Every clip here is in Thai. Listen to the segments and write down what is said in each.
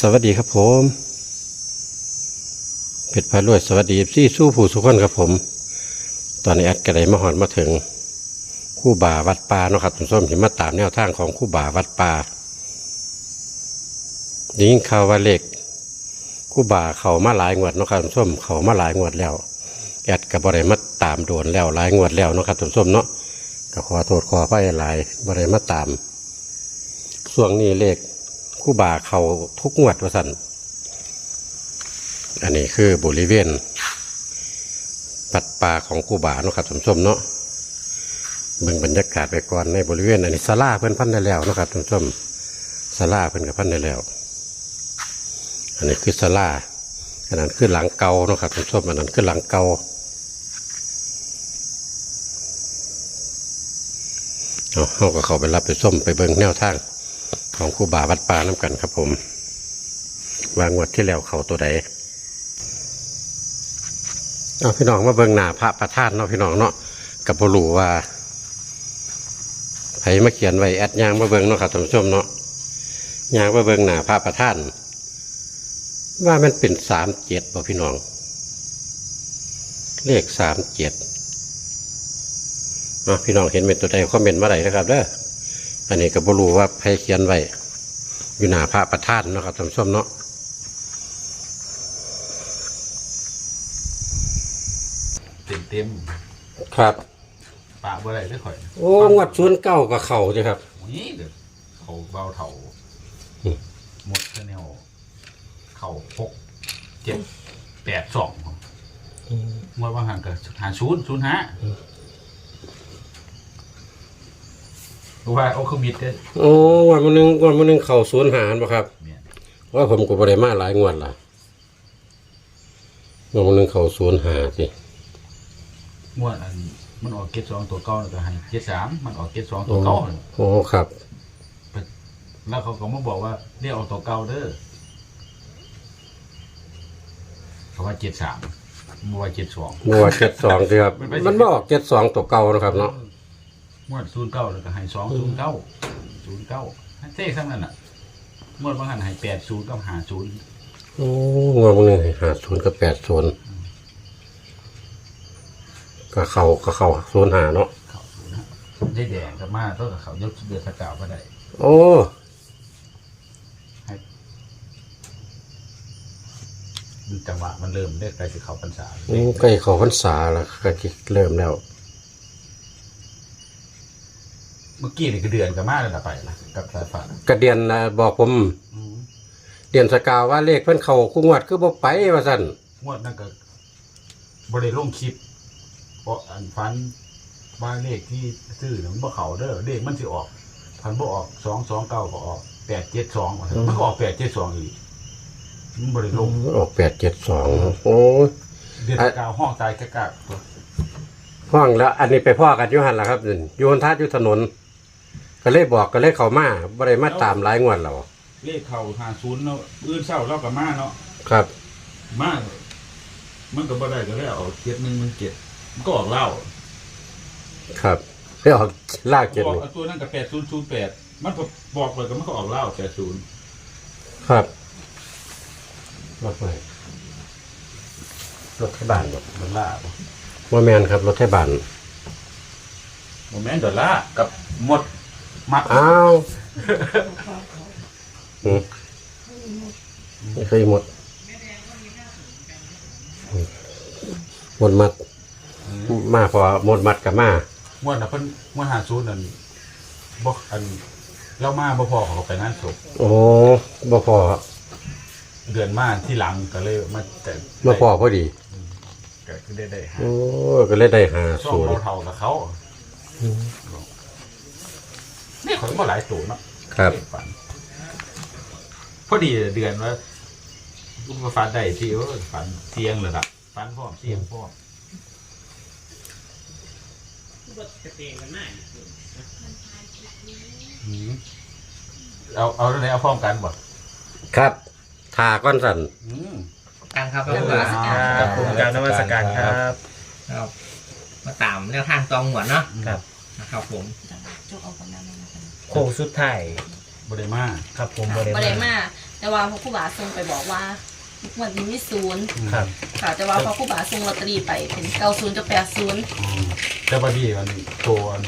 สวัสดีครับผมเพชรพารวยสวัสดีซี่สู้ผู้สุขคนครับผม ตอนนี้แอดกระไดมาหอนมาถึงคู่บ่าวัดป่าเนาะครับทุนส้ชมที่มาตามแนวทางของคู่บ่าวัดป่ายิงข่าวว่าเลขคู่บ่าเขามาหลายงวดเนาะครับทุนส้มเขามาหลายงวดแล้ว แอดกับบริมาตามโดนแล้วหลายงวดแล้วเนาะครับทุนส้มเนาะก็ขอโทษขอไปหลายบริมาตามช่วงนี้เลข คู่บาเขาทุกงวดว่าสันอันนี้คือบริเวณปัดป่าของคู่บาเนาะครับสมชมเนาะเบิ่งบรรยากาศไปก่อนในบริเวณอันนี้ศาลาเพิ่นพันได้แล้วนะครับสมชมศาลาเพิ่นกับพันได้แล้ว อันนี้คือศาลาอันนั้นคือหลังเกาเนาะครับสมชมอันนั้นคือหลังเกาเอาเขาก็เข้าไปรับไปส้มไปเบิ่งแนวทาง ของครูบาวัดป่าน้ำกันครับผม วางวดที่แล้วเขาตัวใดเอาพี่น้องมาเบิ่งหน้าพระประธานเนาะพี่น้องเนาะกับบ่รู้ว่าไผมาเขียนไว้แอดยางมาเบิ่งเนาะครับท่านผู้ชมเนาะยางมาเบิ่งหน้าพระประธาน ว่ามันเป็นสามเจ็ดบ่พี่น้อง เลขสามเจ็ดเนาะพี่น้องเห็นเป็นตัวใดคอมเมนต์มาได้นะครับเด้อ อันนี้ก็บ่รู้ว่าใครเขียนไว้อยู่หน้าพระประธานเนาะครับท่านผู้ชมเนาะเต็มเต็มครับๆปากบ่ได้ได้ข่อยโอ้งวดศูนย์เก้ากับเข่าใช่ครับ นี่เด้อเขาเบาเถ่าอืม หมดแนวเขาหกเจ็ดแปดสองงวดว่างห่างกับหาศูนย์ศูนย์ห้า รู้ว่าเอาคือมิดเด้อโอ้งวดมันหนึงงวดมันหนึงเข่าศูนย์หารบ่ครับ เนี่ยว่าผมก็บ่ได้มาหลายงวดละงวดมันหนึงเข่าศูนย์หาสิงวดอันมันออกเก็ดสองตัวเก้าแล้วก็ให้เจ็ดสามมันออกเก็ดสองตัวเก้าโอ้ครับ แล้วเขาก็มาบอกว่าเรียกออกตัวเก้าเด้อเขาว่าเจ็ดสามมันว่าเจ็ดสอง บัวเจ็ดสองสิครับ มันบ่ออกเจ็ดสองตัวเก่านะครับเนาะ มวดศูนย์เก้าแล้วก็ให้สองศูนย์เก้าศูนย์เก้าเท่ทั้งนั้นอะมวดบางหันให้แปดศูนย์กับหาศูนย์โอ้งวดมันหนึงหาศูนย์กับแปดศูนย์ก็เข่าก็เข่าศูนย์หาเนาะเขาศูนย์ฮะได้แดงกับมาต้องกับเขายกเดือดสกาวก็ได้โอ้ดูจังหวะมันเริ่มได้ใกล้จะเข้าพรรษาอืมใกล้เข้าพรรษาแล้วก็เริ่มแล้ว เมื่อกี้นี่คือเดือนกับมาแล้วล่ะไปละกับสายฟ้ากระเดียนน่ะบอกผม อืมเดียนสกาวว่าเลขเพิ่นเข้าคู่งวดคือบ่ไปว่าซั่นงวดนั่นก็บริลงคลิปเพราะอันฟันว่าเลขที่ซื้อน่ะมันบ่เขาเด้อเลขมันสิออกพันบ่ออกสองสองเก้าก็ออกแปดเจ็ดสองมันก็ออกแปดเจ็ดสองอีกมันบริลงออก872โอ้ย เดือนกาวห้องตายกะกะตัว ห้องแล้วอันนี้ไปพ่อกันอยู่หั่นล่ะครับนั่นอยู่บนทาดอยู่ถนน ก็เลยบอกก็เลยเข้ามาบ่ได้มาตามหลายงวดแล้วเลขเข่าหาศูนย์เนาะอื่นเศร้าเล่ากับมาเนาะครับ มามันก็บ่ได้ก็เลยเอาเจ็ดหนึ่งมันเจ็ดมันก็ออกเหล้าครับไปออกลากเจ็ดบอกนี่เอาตัวนั้นกับแปดศูนย์ศูนย์แปดมันก็บอกเลยก็มันก็ออกเหล้าแปดศูนย์ครับรถไปรถไทยบ้านบ่ดอลลาร์บ่แม่นครับรถไทยบ้านโมเมนต์ดอลลาร์กับหมด มัดอ้าวอืมไม่เคยหมดอืมหมดมัด มาพอหมดมัดกับมามวนน่ะเพิ่นมวนหาศูนย์นั่นบอกอันเล่ามาบ่พอเขาก็ไปงานศพโอ้บ่พอเดือนมาที่หลังก็เลยมาแต่มาพอพอดี ก็คือได้ได้หาโอ้ก็เลยได้หาช่วงศูนย์ เราเท่ากับเขา นี่เขาก็หลายตัวเนาะครับฝันพอดีเดือนว่าลูกฝันได้ที่ว่าฝันเที่ยงเลยละฝันพร้อมเที่ยงพร้อมอืมเอาเอาเรื่องไหนเอาพร้อมกันบ่ครับทาก้อนสัน อืม การครับเรื่องมาครับผมกรารนมัสการครับ ครับ มาตามแนวทางตองหัวเนาะครับ นะครับผมจุกเอากันนั่นนะ คะโค้งสุดท้ายบริมาครับผมบ่บริได้มามาแแต่ว่าพอครู่บาทรงไปบอกว่าวันนี้มีศูนย์ครับ ค่ะแต่ว่าพอครู่บาทรงลอตเตอรี่ไปเป็นเก้าศูนย์กับแปดศูนย์อืมแต่บางทีมันตัวอัน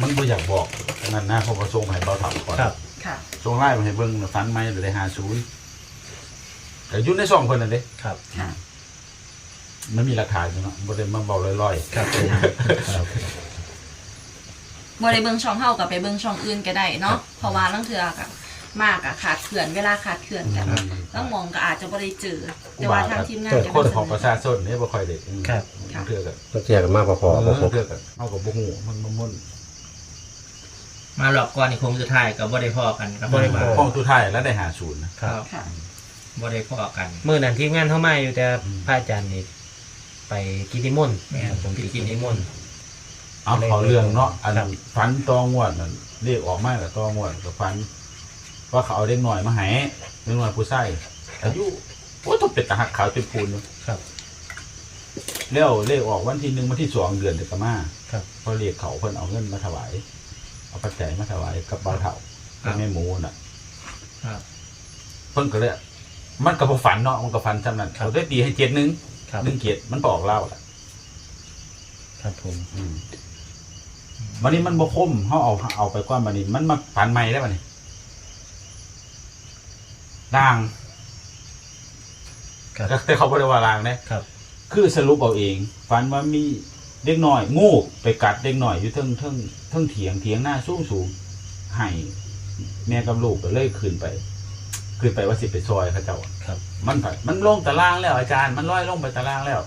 มันบ่อยากบอกอันนั้นนะเพราะว่าส่งให้เบาถามก่อนครับ ค่ะ ส่งไล่มาให้เบิ่งฟันไหมหรือได้หาศูนย์แต่อยุ่ในซ่องเพิ่นนั่นเด้ครับ ค่ะ มันมีหลักฐานอยู่เนาะบ่ได้มาเบาลอยๆ ครับผมบ่ ได้เบิ่งช่องเฮากับไปเบิ่งช่องอื่นก็ได้เนาะเพราะว่าลังเทื่อกับมากอะขาดเขื่อนเวลาขาดเขื่อนกันอืมต้องมองก็อาจจะบ่ได้เจอแต่ว่าทางทีมงานเกิดจะคนมาของประชาชนเนี่ยบ่ค่อยได้อืมครับค่ะเทื่อกันต้องเทียกันมากพอเอๆอบ่ครบเทื่อกันเอากับบ่ฮู้มันมันมันมาหลอกก่อนอีกคงสุดท้ายกับ่ได้พอกันกับบ่ได้พอห้องสุดท้ายแล้วได้หาศูนย์นะครับค่ะบ่ได้พอกันเมื่อนั้นทีมงานเข้ามาอยู่แต่อืมพระอาจารย์นี่ไปกินนิมนต์แม่นครับผมไปกินนิมนต์ เอาขอเรื่องเนาะอันครับฟันตองวดนั่นเรียกออกมากับตองวดกับฟัน ว่าเขาเอาเด็กหน่อยมาให้เด็กหน่อยผู้ใส่อายุโอ้ต้องเป็นตาหักขาวเป็นปูนอยู่ครับ แล้วเลขออกวันที่หนึ่งวันที่สองเดือนเดือนกะมาครับพอเรียกเขาเพิ่นเอาเงินมาถวาย เอาปัจจัยมาถวายกับบ่าวเฒ่ากับแม่หมูน่ะครับเพิ่นก็เลยมันก็บ่ฝันเนาะมันก็ฝันจำนั้นครับเขาได้ตีให้เจ็ดหนึ่งครับหนึ่งเจ็ดมันบอกเล่าแหละ ครับผมอืมวันนี้มันบ่คมเขาเอาเอาไปก้อนวันนี้ มันมาฝันใหม่ได้วันนี้ด่างครับแต่เขาบ่ได้ว่าลางเนี่ยครับ คือสรุปเอาเองฝันว่ามีเด็กน้อย งูไปกัดเด็กน้อยอยู่เทิงเทิงเทิงเถียงเถียงหน้าสูงสูงให้แม่กับลูกก็เลยขึ้นไปขึ้นไปว่าสิไปซอยเขาเจ้าครับ มันไปมันลงตารางแล้วอาจารย์ มันลอยลงไปตารางแล้ว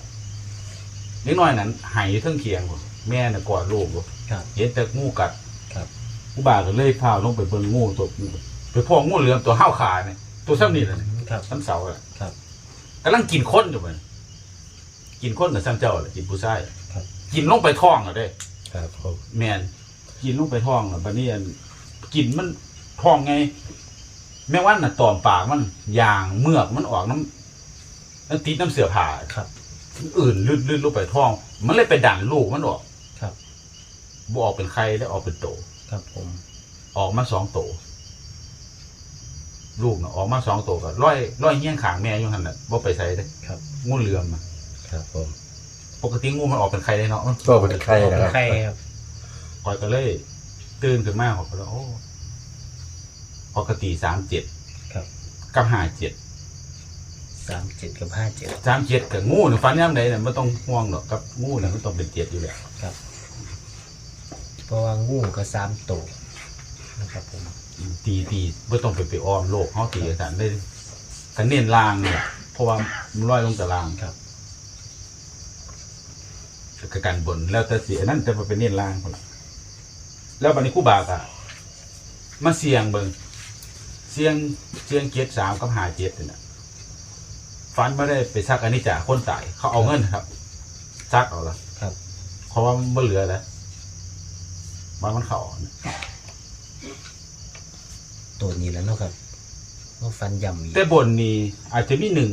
เด็กน้อยนั้นใหายเทิงเถียงบ่แม่น่ะกอดลูกบ่ครับ เห็นแต่งูกัดครับ อุบาก็เลยพาลงไปเบิ่งงูตัวไปพ่องูเหลือมตัวห้าวขาเนี่ยตัวซ้ำนี่แหละครับ ซ้ำเสาอะครับ กำลังกินคนอยู่มันกินคนกับซ้ำเจ้าแหละกินผู้ชายครับ กินลงไปท้องอะเด้ ครับผมแมนกินลงไปท้องอะบัดนี้อันกินมันท้องไง แม่วันน่ะตอมปากมันยางเมือกมันออกน้ำน้ำติดน้ำเสือผ่าครับ อื่นลื่นลื่นลงไปท้อง มันเลยไปดันลูกมันออกครับบ่ออกเป็นไข่ได้ออกเป็นโต ครับผม ออกมาสองโต ลูกเน่ะออกมาสองโตก็ร้อยร้อยเงี้ยงขางแม่อยู่หันน่ะบ่ไปใส่เด้ครับ งูเหลือมน่ะครับผมปกติงูมันออกเป็นไข่ได้เนาะมันก็เป็นไข่นะครัใครครับ คอยก็เลยตื่นขึ้นมาขอยก็เลยโอ้ปกติสามเจ็ดครับ กับห้าเจ็ด สามเจ็ดกับห้าเจ็ดสามเจ็ดกับงูเนี่ยฟันย่ำใดเนี่ยไม่ต้องห่วงหรอกกับงูเนี่ยมันต้องเป็นเจ็ดอยู่แล้วเพราะว่างูก็สามตัวนะครับผมอืมตีตีไม่ต้องไปไปอ้อมโลกเขาตีกันได้กันเน้นลางเนี่ยเพราะว่ามันลอยลงแต่ลางครับกับการบนแล้วแต่สีนั่นจะมาเป็นเน้นลางคนละแล้วบันนี้คู่บากอะมาเสียงเบิงเสียงเสียงเจ็ดสามกับหาเจ็ดเนี่ย ฟันไม่ได้ไปซักอันนี้จ่าคนตายเขาเอาเงินครับซักเอาละครับ เพราะว่ามันบ่เหลือแล้วมันมันเขาตัวนี้แล้วเนาะครับก็ฟันยำอีกแต่บนนี้อาจจะมีหนึ่ง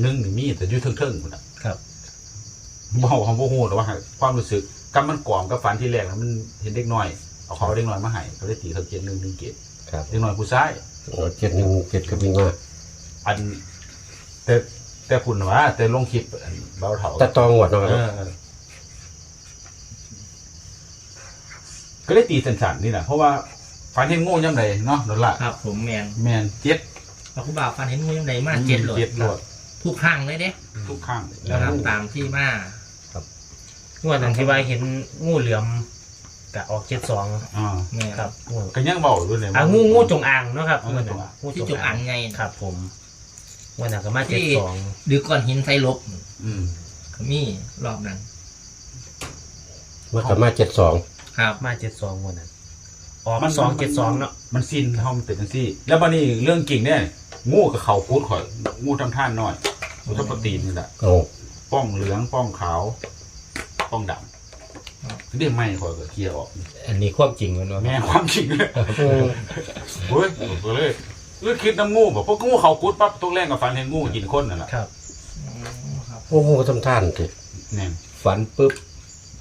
หนึ่งนี่มีแต่อยู่เทิงๆคนละครับ บอกคำว่าโหดว่าความรู้สึกกำมันกล่อมกับฟันที่แรกนะมันเห็นเด็กน้อยเอาเขาเด็กน้อยมาให้เขาได้ตีเขาเกียนหนึ่งหนึ่งเกียรครับเด็กน้อยผู้ชายโอ้เจ็ดหนึ่งเจ็ดก็มีมากอัน แต่แต่คุณว่าแต่ลงคลิปอันเบาเถาแต่ตองหวดเนาะคเอรับอก็ได้ตีสันๆนี่แหละเพราะว่าฟันเห็นงูย่ำใดเนาะนั่นละครับ ผมแมนแมนเจ็ดพระคุบ่าวฟันเห็นงูยังไงมาเจ็ดโหลดเจ็ดโหลดทุกครั้งเลยเด้ทุกข้างนะครับตามที่มางวดนั้นที่ว่าเห็นงูเหลือมกะออกเจ็ดสองอ่าแม่นครับงูก็ยังเบาด้วยเลยอะงูงูจงอางเนาะครับงูจงอางงูที่จงอังไงครับ ผมง วันนั้นก็มาเจ็ดสองหรือก้อนหินไฟลบอืมก็มีรอบนั้นมันก็มาเจ็ดสองครับมาเจ็ดสองงวันนั้นออกมาสองเจ็ดสองเนาะมันสิ้นเฮามันเป็นจังซี่ แล้วบัดนี้เรื่องกิ่งเนี่ยงูกับเขาพูดข่อยงูทำท่านน้อยงูทับปตีนนี่แหละโอ้ป้องเหลืองป้องขาว ป้องดำเรียกไม่ข่อยก็เคลียร์ออก อันนี้ความจริงมันว่าแม่ความจริงเลยเฮ้ยก็เลย เลือคิดน้ำงูบอกพวกงูเขากุดปั๊บต้องแรงกับฟันเห็นงูกินคนนั่นแหละครับครับโอ้โหทำท่านสิเนี่ยฝันปุ๊บ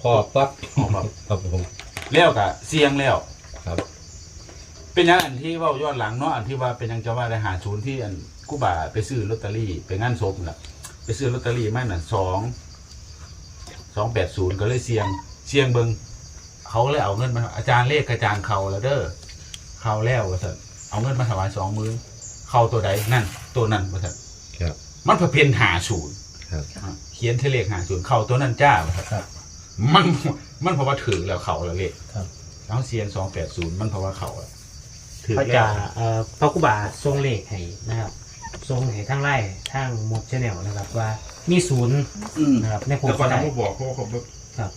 พอปั๊บออกมาครับผมแล้วกับเสียงแล้วครับ เป็นยังอันที่เว่าย้อนหลังเนาะอันที่ว่าเป็นยังจะว่าได้หาศูนย์ที่อันกูบ่าไปซื้อลอตเตอรี่ไปงานศพน่ะไปซื้อลอตเตอรี่มาน่ะสองสองแปดศูนย์ก็เลยเสียงเสียงเบิงเขาก็เลยเอาเงินมาอาจารย์เลขอาจารย์เขาแล้วเด้อเขาแล้วว่าสัน เอาเงินมาถวายสองหมือเขาตัวใดนั่น ตัวนั้นว่าสันครับมันเพียนหาศูนย์ครับเขียนเทเลขหาศูนย์เขาตัวนั้นจ้าว่าซั่นครับมันมันเพราะว่าถือแล้วเขาแล้วเลขครับเอาเสียงสองแปดศูนย์มันเพราะว่าเขาอะถือเขาแล้จะวเอ่อพระกุบาทรงเลขให้นะครับทรงให้ทั้งไล่ทั้งหมดชแนลนะครับว่ามีศูนย์อืมนะครับในโครงแต่ก่อนการเขาบอกเขาเขาบอกครับ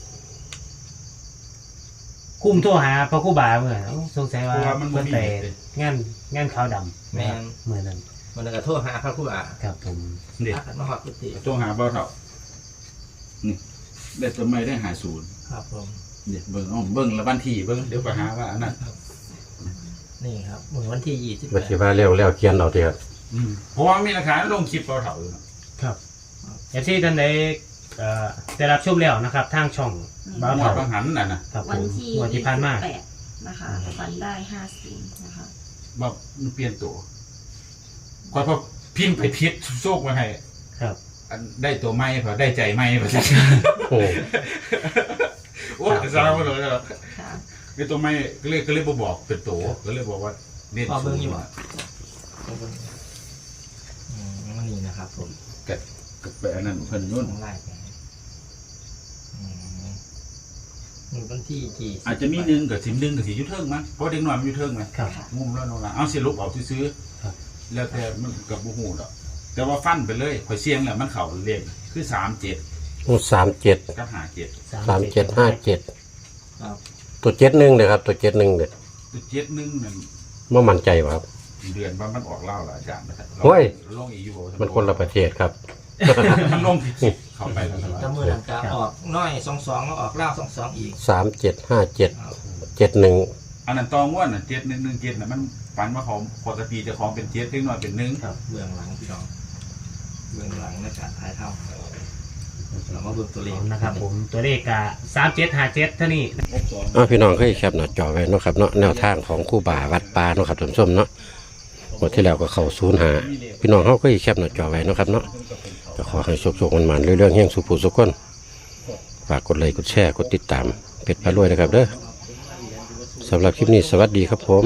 คุ้มโทรหาพระกุบาเมื่อเอ้าสงสัยเพว่าราะว่ามันบ่เพิ่นมีไปเด็ดงานงานขาวดำแม่น เมื่อนั้นมันก็โทษหาพระครูบาครับผมเด็ดอามาหอดกุฏิต้องหาเบาเท่านี่เด็ดทำไมได้หาศูนย์ครับผม เด็ดเบิ้งอ๋อเบิ้งละวันที่เบิ้งเดี๋ยวไปหาว่าอันนั้นนี่ครับเมื่อวันที่ยี่สิบบัตรว่าเร็วแล้วเขียนเอาเถอะอืมเพราะว่ามีหลักฐานลงคลิปเบาเท่าอยู่เนาะครับเอฟซีท่านใด เอ่อได้รับชมแล้วนะครับ ทางช่องบ้าวหมวเถาดบางหันน่ะนะครับผวันมที่งวันที่ผ่านมาแปดนะคะวันได้ห้าสิบนะคะบอกมันเปลี่ยนตัวคอยพอพิมพ์ไปพิษโชคมาให้ครับ อันได้ตัวไม่พอได้ใจไม่พอโอ้ โอ้ยสารพัดเลยเหรอค่ะไอ้ตัวไม่ก็เลยก็เลยบ่บอกเป็นตัวก็เลยบอกว่าเน้นพอสูเบิ่งงอยู่อะอืมนี่นะครับผมกับกับไปอันนั้นเพิ่นยุ่นต้องไล่ไปอืม นี่วันที่กี่อาจจะมีหนึ่งกับสิบหนึ่งกับสียุทเทิงมั้งเพราะเด็กน้อยมันยุทเทิงไหมครับ งุมแล้วโนละเอาสิลุกเอาซื้อครับๆแล้วแต่มันกับบูฮูดอกแต่ว่าฟันไปเลยข่อยเสียงแหละมันเข่าเลขคือสามเจ็ดสามเจ็ดกับหาเจ็ดสามเจ็ดห้าเจ็ดครับ ตัวเจ็ดหนึ่งเลยครับ ตัวเจ็ดหนึ่งเลยตัวเจ็ดหนึ่งนั่นเมื่อมั่นใจวะครับ เดือนว่ามันออกเล่าเหรออาจารย์นะครับโอ้ย ลงอีกอยู่บ่มันคนละประเทศครับ มันลงผิด เข้าไปแล้วจำมือหลังจะออกน้อยสองสองแล้วออกเล่าสองสองอีกสามเจ็ดห้าเจ็ดครับเจ็ดหนึ่งอันนั้นตองว่าน่ะเจ็ดหนึ่งหนึ่งเจ็ดน่ะมันฝันว่าของปกติเจะของเป็นเจ็ดเล็กน้อยเป็นหนึ่งครับเบื้องหลังพี่น้องเบื้องหลังในการถ่ายเท่าเรามาเบื้องตัวเลขนะครับผมตัวเลขกะสามเจ็ดห้าเจ็ดเท่านี้อ้าวพี่น้องเคยแคปหน้าจอไว้เนาะครับเนาะแนวทางของครู่บ่าวัดปลาเนาะครับท่านผู้ชมเนาะหมดที่แล้วก็เข้าศูนย์หาพี่น้องเขาก็แคปหน้าจอไว้เนาะครับเนาะก็ ขอให้โชคๆมันๆเรื่องๆแห่งสุภูสุขคนฝากกดไลค์กดแชร์กดติดตามเพจพารวยนะครับเด้อสำหรับคลิปนี้สวัสดีครับผม